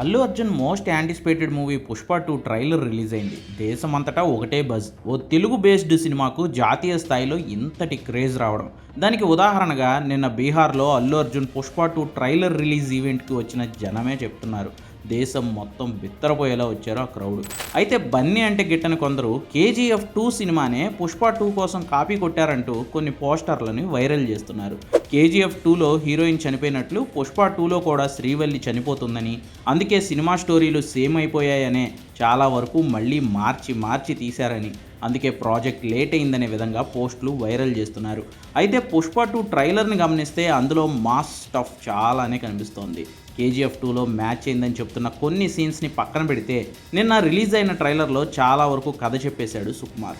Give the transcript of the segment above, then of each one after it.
Allu Arjun most anticipated movie Pushpa two trailer release అయింది దేశమంతటా ఒకటే బజ్. ఓ Telugu based సినిమాకు జాతీయ స్థాయిలో ఇంతటి క్రేజ్ రావడం. దానికి ఉదాహరణగా నిన్న బీహార్లో Allu Arjun Pushpa two trailer release ఈవెంట్కి వచ్చిన జనమే చెప్తున్నారు. దేశం మొత్తం బిత్తరపోయేలా వచ్చారు ఆ క్రౌడ్. అయితే బన్నీ అంటే గిట్టని కొందరు కేజీఎఫ్ టూ సినిమానే పుష్ప టూ కోసం కాపీ కొట్టారంటూ కొన్ని పోస్టర్లను వైరల్ చేస్తున్నారు. కేజీఎఫ్ టూలో హీరోయిన్ చనిపోయినట్లు పుష్ప టూలో కూడా శ్రీవల్లి చనిపోతుందని అందుకే సినిమా స్టోరీలు సేమ్ అయిపోయాయనే చాలా వరకు మళ్ళీ మార్చి మార్చి తీశారని అందుకే ప్రాజెక్ట్ లేట్ అయిందనే విధంగా పోస్టులు వైరల్ చేస్తున్నారు. అయితే పుష్ప టూ ట్రైలర్ని గమనిస్తే అందులో మాస్ స్టఫ్ చాలానే కనిపిస్తోంది. కేజీఎఫ్ టూలో మ్యాచ్ అయిందని చెప్తున్న కొన్ని సీన్స్ని పక్కన పెడితే నిన్న రిలీజ్ అయిన ట్రైలర్లో చాలా వరకు కథ చెప్పేశాడు సుకుమార్.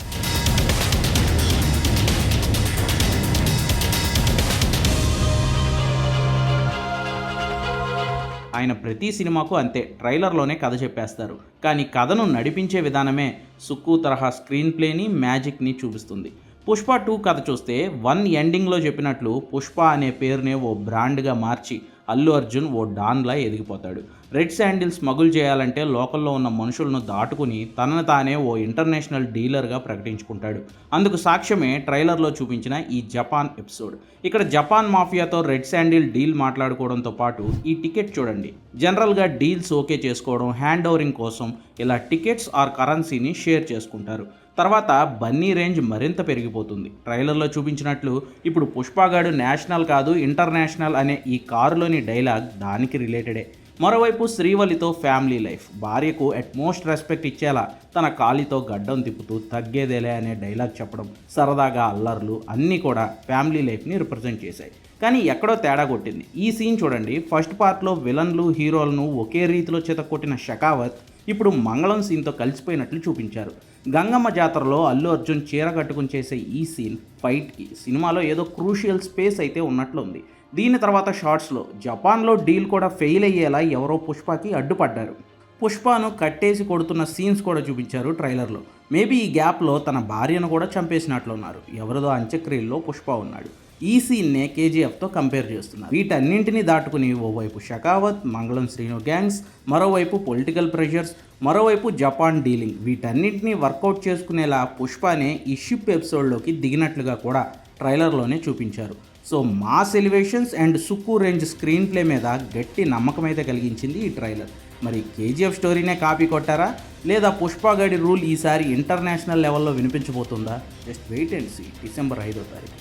ఆయన ప్రతి సినిమాకు అంతే ట్రైలర్లోనే కథ చెప్పేస్తారు. కానీ కథను నడిపించే విధానమే సుక్కు తరహా స్క్రీన్ ప్లేని మ్యాజిక్ని చూపిస్తుంది. పుష్ప టూ కథ చూస్తే వన్ ఎండింగ్లో చెప్పినట్లు పుష్ప అనే పేరునే ఓ బ్రాండ్గా మార్చి అల్లు అర్జున్ ఓ డాన్లా ఎదిగిపోతాడు. రెడ్ శాండిల్స్ స్మగుల్ చేయాలంటే లోకల్లో ఉన్న మనుషులను దాటుకుని తనను తానే ఓ ఇంటర్నేషనల్ డీలర్గా ప్రకటించుకుంటాడు. అందుకు సాక్ష్యమే ట్రైలర్లో చూపించిన ఈ జపాన్ ఎపిసోడ్. ఇక్కడ జపాన్ మాఫియాతో రెడ్ శాండిల్ డీల్ మాట్లాడుకోవడంతో పాటు ఈ టికెట్ చూడండి. జనరల్గా డీల్స్ ఓకే చేసుకోవడం హ్యాండ్ ఓవరింగ్ కోసం ఇలా టికెట్స్ ఆర్ కరెన్సీని షేర్ చేసుకుంటారు. తర్వాత బన్నీ రేంజ్ మరింత పెరిగిపోతుంది. ట్రైలర్లో చూపించినట్లు ఇప్పుడు పుష్పగాడు నేషనల్ కాదు ఇంటర్నేషనల్ అనే ఈ కారులోని డైలాగ్ దానికి రిలేటెడే. మరోవైపు శ్రీవల్లితో ఫ్యామిలీ లైఫ్. భార్యకు అట్మోస్ట్ రెస్పెక్ట్ ఇచ్చేలా తన కాలితో గడ్డం తిప్పుతూ తగ్గేదేలే అనే డైలాగ్ చెప్పడం సరదాగా అల్లర్లు అన్నీ కూడా ఫ్యామిలీ లైఫ్ని రిప్రజెంట్ చేశాయి. కానీ ఎక్కడో తేడా కొట్టింది. ఈ సీన్ చూడండి. ఫస్ట్ పార్ట్లో విలన్లు హీరోలను ఒకే రీతిలో చేత కొట్టిన షకావత్ ఇప్పుడు మంగళం సీన్తో కలిసిపోయినట్లు చూపించారు. గంగమ్మ జాతరలో అల్లు అర్జున్ చీర కట్టుకుని చేసే ఈ సీన్ ఫైట్కి సినిమాలో ఏదో క్రూషియల్ స్పేస్ అయితే ఉన్నట్లుంది. దీని తర్వాత షార్ట్స్లో జపాన్లో డీల్ కూడా ఫెయిల్ అయ్యేలా ఎవరో పుష్పకి అడ్డుపడ్డారు. పుష్పను కట్టేసి కొడుతున్న సీన్స్ కూడా చూపించారు ట్రైలర్లో. మేబీ ఈ గ్యాప్లో తన భార్యను కూడా చంపేసినట్లున్నారు. ఎవరిదో అంత్యక్రియల్లో పుష్ప ఉన్నాడు. ఈ సీన్నే కేజీఎఫ్తో కంపేర్ చేస్తున్నారు. వీటన్నింటినీ దాటుకుని ఓవైపు షకావత్ మంగళం శ్రీను గ్యాంగ్స్ మరోవైపు పొలిటికల్ ప్రెషర్స్ మరోవైపు జపాన్ డీలింగ్. వీటన్నింటినీ వర్కౌట్ చేసుకునేలా పుష్పనే ఈ షిప్ ఎపిసోడ్లోకి దిగినట్లుగా కూడా ట్రైలర్లోనే చూపించారు. So mass elevations and Sukku range screenplay మీద గట్టి నమ్మకం అయితే కలిగించింది ఈ ట్రైలర్. మరి కేజీఎఫ్ స్టోరీనే కాపీ కొట్టారా? లేదా పుష్పగడి రూల్ ఈసారి ఇంటర్నేషనల్ లెవెల్లో వినిపించబోతుందా? Just wait and see. December ఐదో తారీఖు